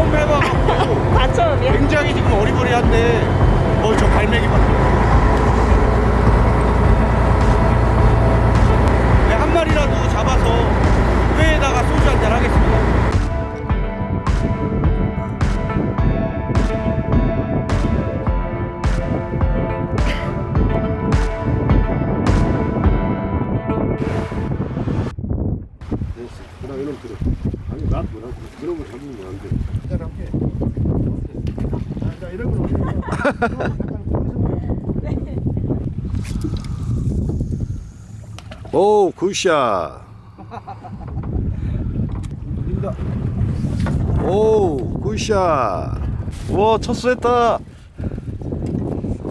처음 해봐. 다 처음이야? 굉장히 지금 어리버리한데, 어, 저 갈매기 봐. 오 굿샷. 오 굿샷. 우와 첫 수했다.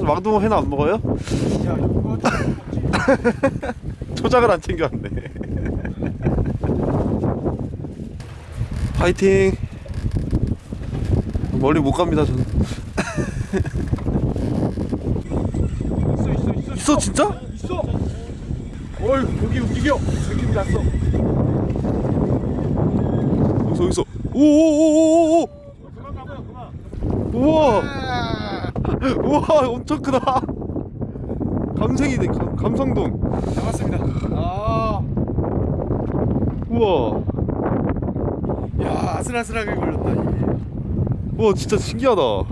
망둥어 회는 안 먹어요? 야 이거 초장을 안 챙겨왔네. 파이팅 멀리 못 갑니다 저는 있어 있어 있어. 있어 진짜? 있어. 어이 여기 움직여. 느낌 났어. 여기서 여기서 오오오오오 그만 가고요 그만. 우와 우와 엄청 크다 감생이네 감, 감성동 잡았습니다. 아. 우와 야 아슬아슬하게 걸렸다 와 진짜 신기하다 우와,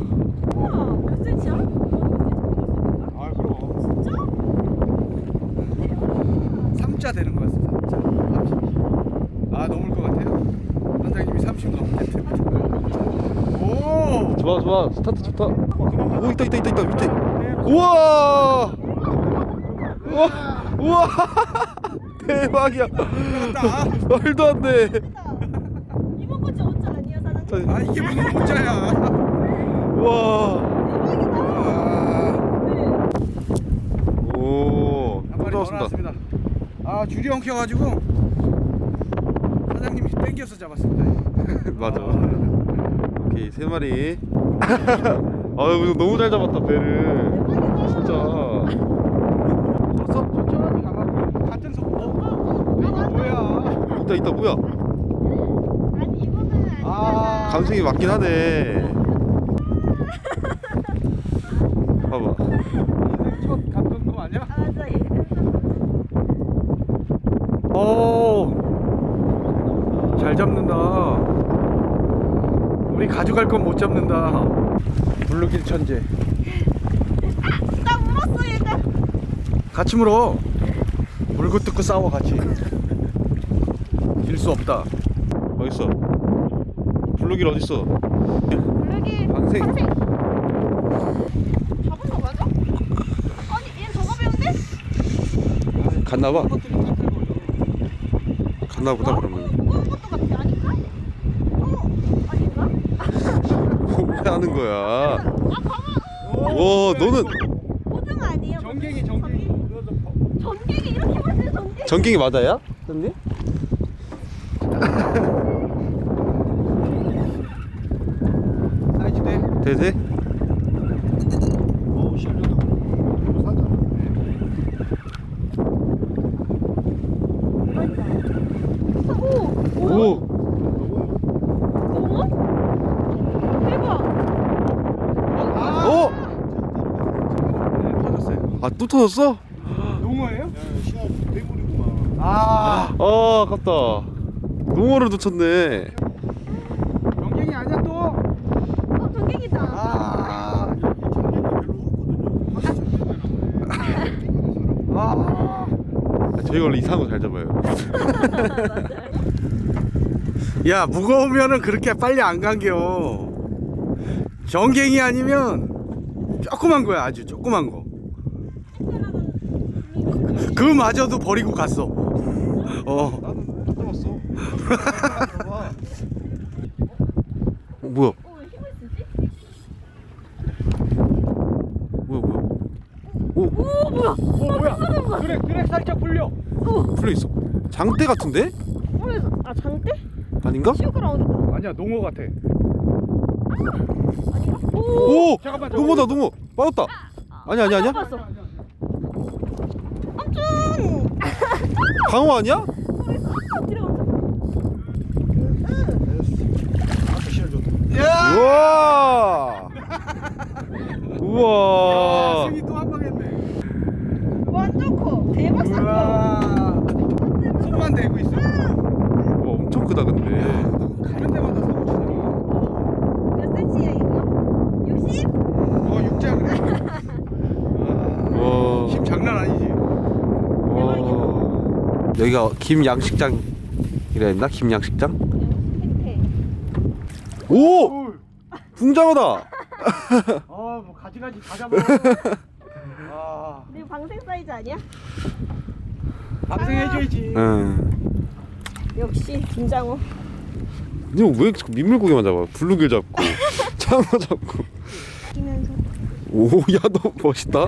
몇 센치야? 아 그럼. 진짜? 3자 되는 거였어 3자 30. 아 넘을 것 같아요. 선장님이 30 넘겠대. 오. 좋아 좋아 스타트 좋다 오 있다 있다 있다 있다 밑에 우와 우와 우와 대박이야 말도 안돼 진짜 어쩌 아 이게 무슨 문자야. 우와 아. 네. 오한 마리 더 잡았습니다 나왔습니다. 아 줄이 엉켜가지고 사장님이 땡겨서 잡았습니다. 맞아 오케이 세 마리 아유 너무 잘 잡았다 배를 진짜 벌써 천천히 가가지고 같은 속. 어? 이거 뭐야? 있다 있다 뭐야 아니, 이거는 아니잖아. 아. 감성이 맞긴 하네 봐봐 첫 감성돔 아니야? 아, 맞아, 얘. 오. 잘 잡는다. 우리 가져갈 건 못 잡는다. 물르길 천재. 나 물었어, 얘가. 같이 물어. 물고 뜯고 싸워 같이. 질 수 없다. 어딨어 블루길 어딨어 블랙이. 방생. 잡은 거 맞아? 아니, 얘는 더 가벼운데? 갔나 봐 갔나 보다 그러면 무거운 것도 같아, 아닌가? 어, 아닌가? 왜 하는 거야 아. 어, 와 너는 고등 아니에요? 전갱이 전갱이. 전갱이 이렇게 봤어요, 전갱이? 전갱이 맞아요? 선님? 오! 너무? 대박. 어? 네, 터졌어요. 아또 터졌어? 농어예요? 아, 아 아깝다 농어를 놓쳤네 영갱이 아니야 또. 어, 전갱이다. 아, 아, 아, 저희가 원래 이상한 거 잘 잡아요 야 무거우면은 그렇게 빨리 안 감겨. 정갱이 아니면 조그만 거야 아주 조그만 거. 그마저도 버리고 갔어. 어. 나는 못 잡았어 어, 뭐야 어, 왜 힘을 쓰지? 뭐야 뭐야 오 오, 뭐야? 어 뭐야? 그래 그래 살짝 풀려. 풀려 있어 장대 같은데? 모르겠어. 아, 장대? 아닌가? 시오그라운드다. 아니야 농어 같아. 아닌가? 오, 오! 잠깐만, 농어다 농어 빠졌다 아니야 아니야 아니야? 봤어. 엄청. 강어 아니야? 아, 들어온다. 우와 우와. 커. 대박. 우와. 손만 대고 있어. 와, 엄청 크다 근데 가는 데마다 사고 치네. 몇 센치야, 이거? 60? 어 육자 그래. 와, 힘 장난 아니지. 와. 여기가 김양식장이라 했나? 김양식장? 오! 붕장어다. 아뭐 가지가지 다 잡아 아 방생 사이즈 아니야? 방생해줘야지 응. 역시 김장어. 너왜 자꾸 민물고기만 잡아? 블루길 잡고, 장어 잡고. 끼면서. 오, 야, 너 멋있다.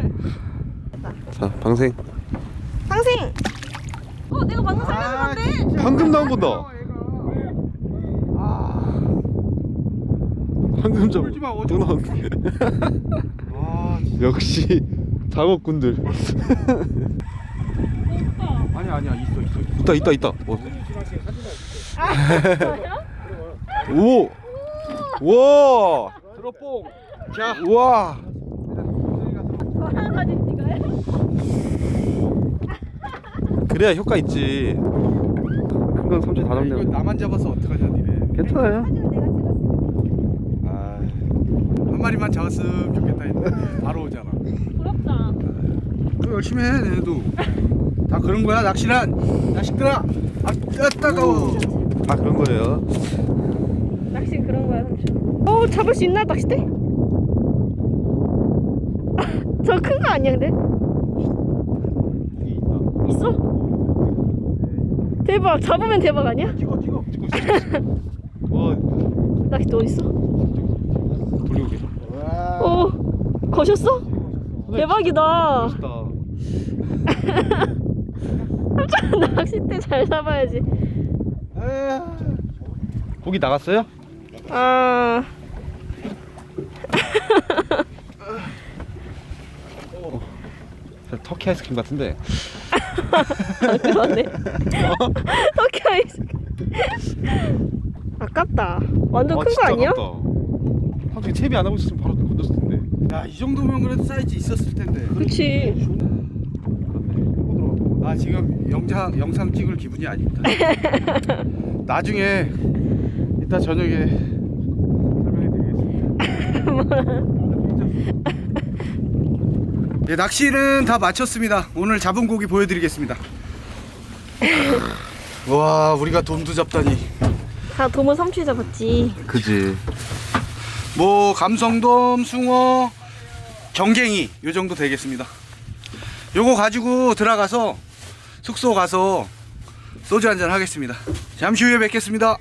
자, 방생. 방생. 어, 내가 방금 살려준 건데. 방금 나온 거다. 아, 방금 잡. 울지 마, 또 어쩌고. 나왔네. 아 진짜. 역시 장어꾼들. 아니야 아니야 있어 있어 있어 있다, 있다, 있다. 어. 오, 와, 들어뽕 자 와. 저랑 사진 찍어요? 그래야 효과 있지. 큰건 삼촌 다 이거 잡네. 나만 잡아서 어떡하냐 니네 괜찮아요. 사진은 내가 찍었어. 아, 한 마리만 잡았으면 좋겠다 했는데 바로 오잖아. 그 열심히 해 얘네도 다 그런 거야 낚시란 자식들아 아 뜨- 따가워 다 그런 거예요. 낚시 그런 거야, 삼촌. 어, 잡을 수 있나 낚싯대? 저 큰 거 아니야, 근데? 있어? 대박. 잡으면 대박 아니야? 찍어 찍어 와, 낚싯대 어디 있어? 돌리고 계셔. 어, 거셨어? 대박이다. 멋있다. 삼촌 낚싯대 잘 잡아야지. 고기 나갔어요? 아, 터키 아이스크림 같은데. 아 그러네. 터키 아이스. 아깝다. 완전 아, 큰 거 진짜 아니야? 아깝다. 삼촌이 채비 안 하고 있었으면 바로 건졌을 텐데. 야 이 정도면 그래도 사이즈 있었을 텐데 그렇지. 그렇네. 아 지금 영상 영상 찍을 기분이 아닙니다 나중에 이따 저녁에 설명해 드리겠습니다 네, 낚시는 다 마쳤습니다 오늘 잡은 고기 보여드리겠습니다 와 우리가 돔도 잡다니 다 도모 삼치 잡았지. 그지. 뭐 감성돔, 숭어, 정갱이 요 정도 되겠습니다. 요거 가지고 들어가서 숙소 가서 소주 한잔 하겠습니다. 잠시 후에 뵙겠습니다.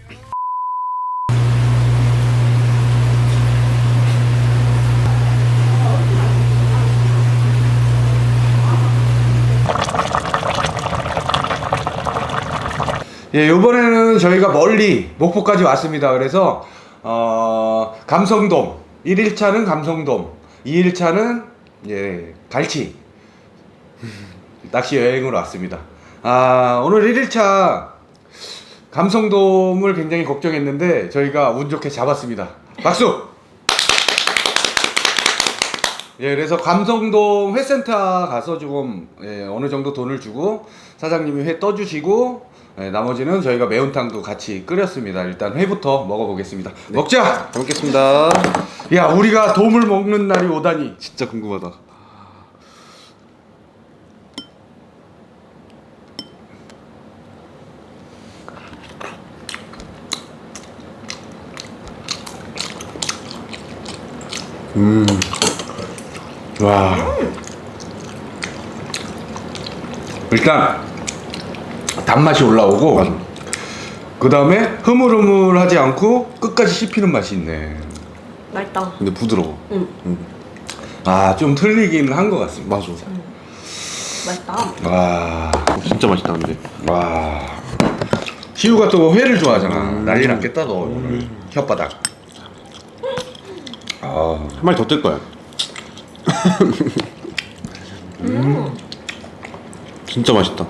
예, 요번에는 저희가 멀리 목포까지 왔습니다. 그래서 어, 감성돔 1일차는 감성돔 2일차는 예, 갈치 낚시 여행으로 왔습니다. 아, 오늘 1일차 감성돔을 굉장히 걱정했는데 저희가 운 좋게 잡았습니다. 박수! 예, 그래서 감성돔 회센터 가서 조금 예, 어느 정도 돈을 주고 사장님이 회 떠주시고 예, 나머지는 저희가 매운탕도 같이 끓였습니다. 일단 회부터 먹어보겠습니다. 먹자. 잘 먹겠습니다. 야, 우리가 돔을 먹는 날이 오다니. 진짜 궁금하다. 음. 와. 일단 단맛이 올라오고 그 다음에 흐물흐물하지 않고 끝까지 씹히는 맛이 있네. 맛있다. 근데 부드러워. 응, 아, 좀 틀리긴 한 것 같습니다. 맞아. 맛있다. 와, 진짜 맛있다 근데. 와. 시우가 또 회를 좋아하잖아. 난리 났겠다, 너. 오늘. 혓바닥. 아, 한 마리 더 뜰 거야. 진짜 맛있다.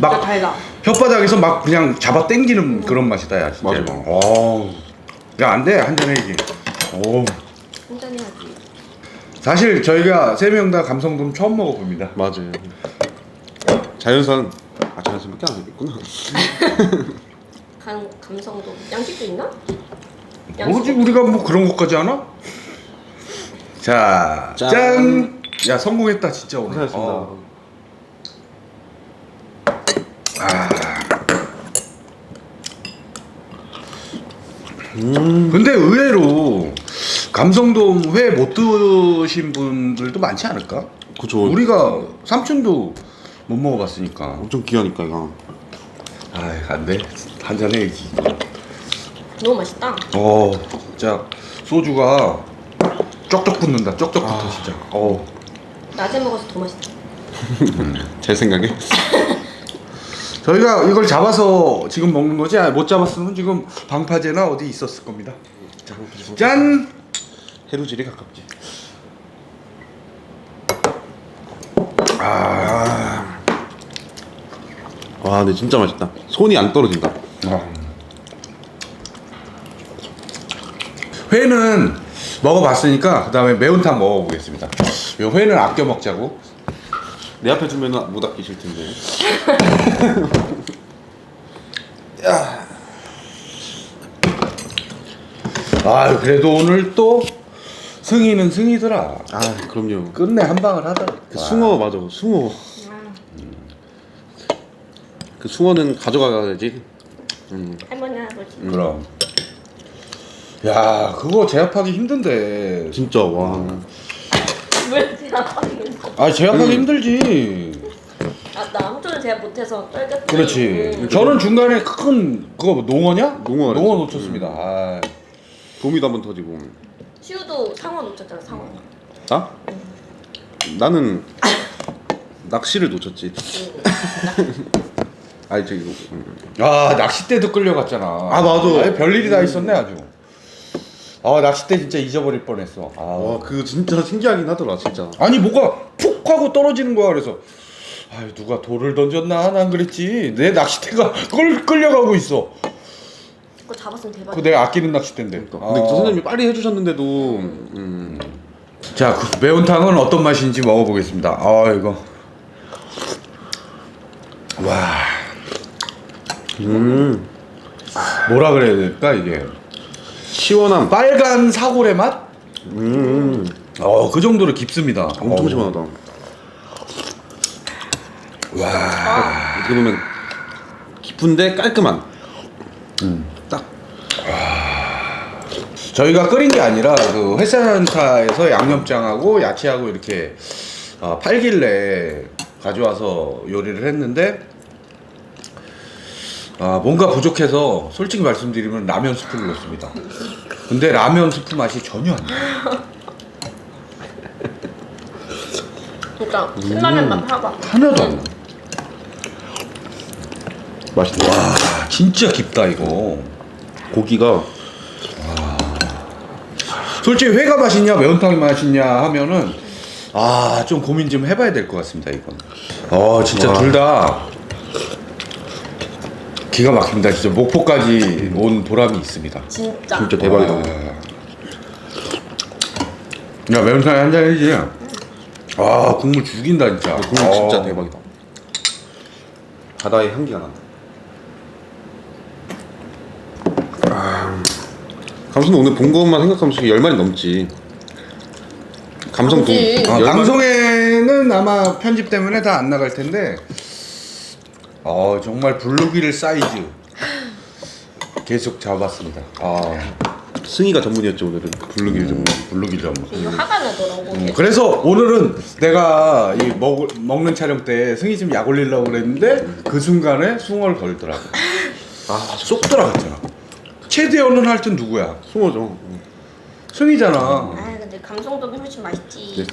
막 달다. 혓바닥에서 막 그냥 잡아 당기는 그런 맛이다, 야. 진짜. 맞아. 어. 야, 안 돼. 한잔 해야지. 오. 천천히 하지. 사실 저희가 세 명 다 감성돔 처음 먹어봅니다. 맞아요. 자연산 아 자연산밖에 안 되겠구나. 감 감성도 양식도 있나? 뭐지 우리가 뭐 그런 것까지 하나? 자, 짠. 짠. 야 성공했다 진짜 오늘. 고생하셨습니다. 어. 아. 근데 의외로 감성돔 회 못 드신 분들도 많지 않을까? 그쵸. 우리가 삼촌도 못 먹어봤으니까. 엄청 귀하니까 이거. 아이 안돼 한잔 해야지. 너무 맛있다. 어, 진짜 소주가 쩍쩍 붙는다. 쩍쩍 붙어 진짜. 어. 낮에 먹어서 더 맛있다. 제 생각에. 저희가 이걸 잡아서 지금 먹는 거지 아, 못 잡았으면 지금 방파제나 어디 있었을 겁니다. 자, 짠. 해루질이 가깝지. 아, 와, 근데 진짜 맛있다. 손이 안 떨어진다. 어. 회는 먹어봤으니까 그 다음에 매운탕 먹어보겠습니다. 이 회는 아껴 먹자고. 내 앞에 두면 못 아끼실 텐데. 아, 그래도 오늘 또 승희는 승희더라. 아, 그럼요. 끝내 한 방을 하더라. 그 숭어 맞아, 숭어. 그 숭어는 가져가야지. 음. 할머니 할아버지. 그럼. 야, 그거 제압하기 힘든데. 진짜 와. 왜 제가 아, 제압하기 힘들지. 아나 한쪽은 제가 못해서 떨겼지. 그렇지. 음. 저는 중간에 큰 그거 뭐 농어냐? 농어 농어. 놓쳤습니다. 아, 도미도 한번 터지고. 시우도 상어 놓쳤잖아 상어. 나? 나는 낚시를 놓쳤지. 아니 저기 음. 아 낚싯대도 끌려갔잖아. 아, 맞아. 별일이 다 있었네 아주. 아 낚싯대 진짜 잊어버릴 뻔했어. 아. 와, 그거 진짜 신기하긴 하더라, 진짜. 아니 뭐가 푹 하고 떨어지는 거야 그래서 아 누가 돌을 던졌나 난 그랬지 내 낚싯대가 끌 끌려가고 있어. 그거 잡았으면 대박. 그 내가 아끼는 낚싯대인데. 그러니까. 근데 아. 저 선생님이 빨리 해주셨는데도 음. 자, 그 매운탕은 어떤 맛인지 먹어보겠습니다. 아, 이거. 와, 음. 뭐라 그래야 될까, 이게. 시원함. 빨간 사골의 맛? 음. 어, 그 정도로 깊습니다. 엄청 어. 시원하다. 와, 어떻게 보면 깊은데 깔끔한. 딱. 저희가 끓인 게 아니라 그 회사연타에서 양념장하고 야채하고 이렇게 아, 팔길래 가져와서 요리를 했는데 아, 뭔가 부족해서 솔직히 말씀드리면 라면 스프를 넣습니다. 근데 라면 스프 맛이 전혀 안 나요. 그러니까 신라면 맛 하고. 하나도 안 나. 맛있다. 와, 진짜 깊다 이거. 고기가 솔직히 회가 맛있냐 매운탕이 맛있냐 하면은 아 좀 고민 좀 해봐야 될 것 같습니다 이건. 어 진짜 와. 둘다 기가 막힙니다. 진짜 목포까지 온 보람이 있습니다. 진짜. 진짜 대박이다. 야 매운탕에 한잔 해야지. 아 국물 죽인다 진짜. 국물 진짜 어. 대박이다. 바다의 향기가 난다. 아, 감수는 오늘 본 것만 생각하면 열 마리 넘지. 감성 동. 아, 열 마리- 방송에는 아마 편집 때문에 다 안 나갈 텐데 어 정말 블루기를 사이즈 계속 잡았습니다. 아 승희가 전문이었죠 오늘은 블루길 전문. 블루기 전문. 이거 화가 나더라고. 음, 그래서 오늘은 내가 이 먹, 먹는 촬영 때 승희 좀 약 올리려고 그랬는데 그 순간에 숭어를 걸더라고. 아쏙 들어갔잖아. 최대현은 하여튼 누구야? 숭어죠. 승희잖아. 아 근데 감성돔이 훨씬 맛있지. 네.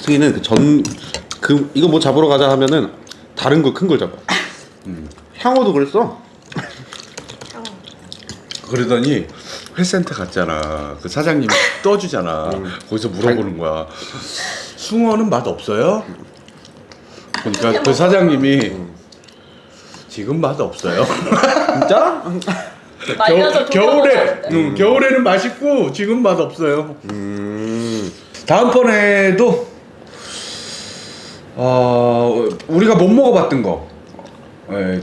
승희는 그 전 그 이거 뭐 잡으러 가자 하면은 다른 거 큰 걸 잡아. 향어도 그랬어. 그러더니 회센터 갔잖아. 그 사장님이 떠주잖아. 거기서 물어보는 거야. 숭어는 맛 없어요? 그러니까 그 사장님이 지금 맛 없어요. 진짜? 겨, 겨울에. 응, 겨울에는 맛있고 지금 맛 없어요. 음. 다음번에도 어, 우리가 못 먹어봤던 거 예,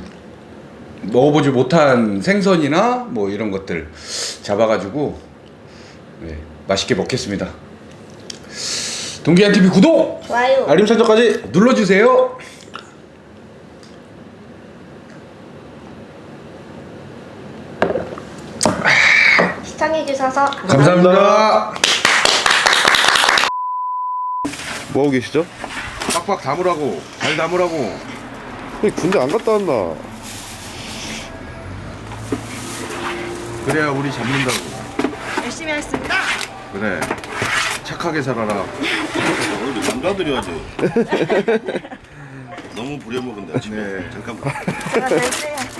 먹어보지 못한 생선이나 뭐 이런 것들 잡아가지고 예, 맛있게 먹겠습니다. 동기한 TV 구독 좋아요. 알림 설정까지. 눌러주세요. 시청해주셔서 감사합니다. 감사합니다. 뭐 하고 계시죠? 빡빡 담으라고. 잘 담으라고. 형님 군대 안 갔다 왔나? 그래야 우리 잡는다고. 열심히 하겠습니다. 그래. 착하게 살아라. 오늘도 남자들이야지. 너무 부려먹은데 아침에. 네. 잠깐만. 제가 낼게요.